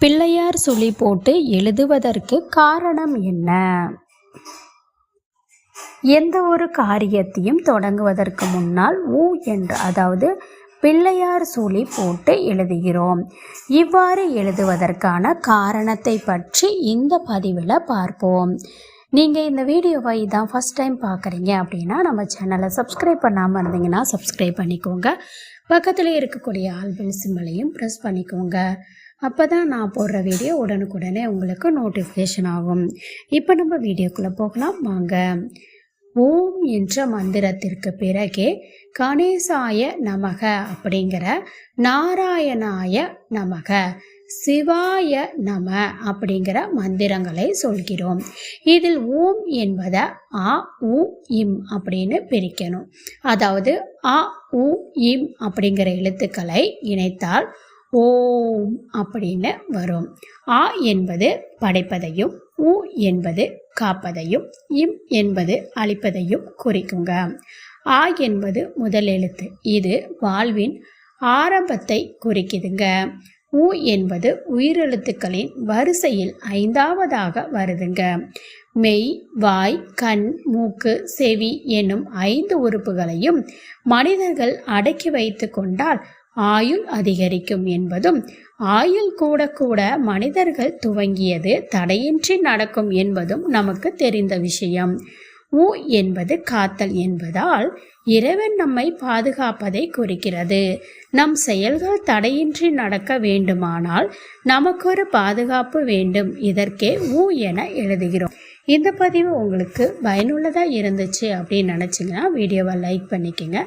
பிள்ளையார் சுழி போட்டு எழுதுவதற்கு காரணம் என்ன? எந்த ஒரு காரியத்தையும் தொடங்குவதற்கு முன்னால் ஊ என்று அதாவது பிள்ளையார் சுழி போட்டு எழுதுகிறோம். இவ்வாறு எழுதுவதற்கான காரணத்தை பற்றி இந்த பதிவில் பார்ப்போம். நீங்கள் இந்த வீடியோவை இதான் ஃபஸ்ட் டைம் பார்க்குறீங்க அப்படின்னா நம்ம சேனலை சப்ஸ்கிரைப் பண்ணாமல் இருந்தீங்கன்னா சப்ஸ்கிரைப் பண்ணிக்கோங்க. பக்கத்தில் இருக்கக்கூடிய ஆல்பில் சிம்மலையும் ப்ரெஸ் பண்ணிக்கோங்க. அப்போ தான் நான் போடுற வீடியோ உடனுக்குடனே உங்களுக்கு நோட்டிஃபிகேஷன் ஆகும். இப்போ நம்ம வீடியோக்குள்ளே போகலாம். வாங்க. ஓம் என்ற மந்திரத்திற்கு பிறகே கணேசாய நமக அப்படிங்கிற நாராயணாய நமக சிவாய நம அப்படிங்கிற மந்திரங்களை சொல்கிறோம். இதில் ஓம் என்பதை ஆ உ இம் அப்படின்னு பிரிக்கணும். அதாவது ஆ உ இம் அப்படிங்கிற எழுத்துக்களை இணைத்தால் ஓம் அப்படின்னு வரும். ஆ என்பது படைப்பதையும் உ என்பது காப்பதையும் இம் என்பது அழிப்பதையும் குறிக்குங்க. ஆ என்பது முதல் எழுத்து. இது வாழ்வின் ஆரம்பத்தை குறிக்குதுங்க. உ என்பது உயிரெழுத்துக்களின் வரிசையில் ஐந்தாவதாக வருதுங்க. மெய் வாய் கண் மூக்கு செவி என்னும் ஐந்து உறுப்புகளையும் மனிதர்கள் அடக்கி வைத்து கொண்டால் ஆயுள் அதிகரிக்கும் என்பதும் ஆயுள் கூட கூட மனிதர்கள் துவங்கியது தடையின்றி நடக்கும் என்பதும் நமக்கு தெரிந்த விஷயம். ஊ என்பது காத்தல் என்பதால் இறைவன் நம்மை பாதுகாப்பதை குறிக்கிறது. நம் செயல்கள் தடையின்றி நடக்க வேண்டுமானால் நமக்கு ஒரு பாதுகாப்பு வேண்டும். இதற்கே ஊ என எழுதுகிறோம். இந்த பதிவு உங்களுக்கு பயனுள்ளதாக இருந்துச்சு அப்படின்னு நினச்சிங்கன்னா வீடியோவை லைக் பண்ணிக்கோங்க.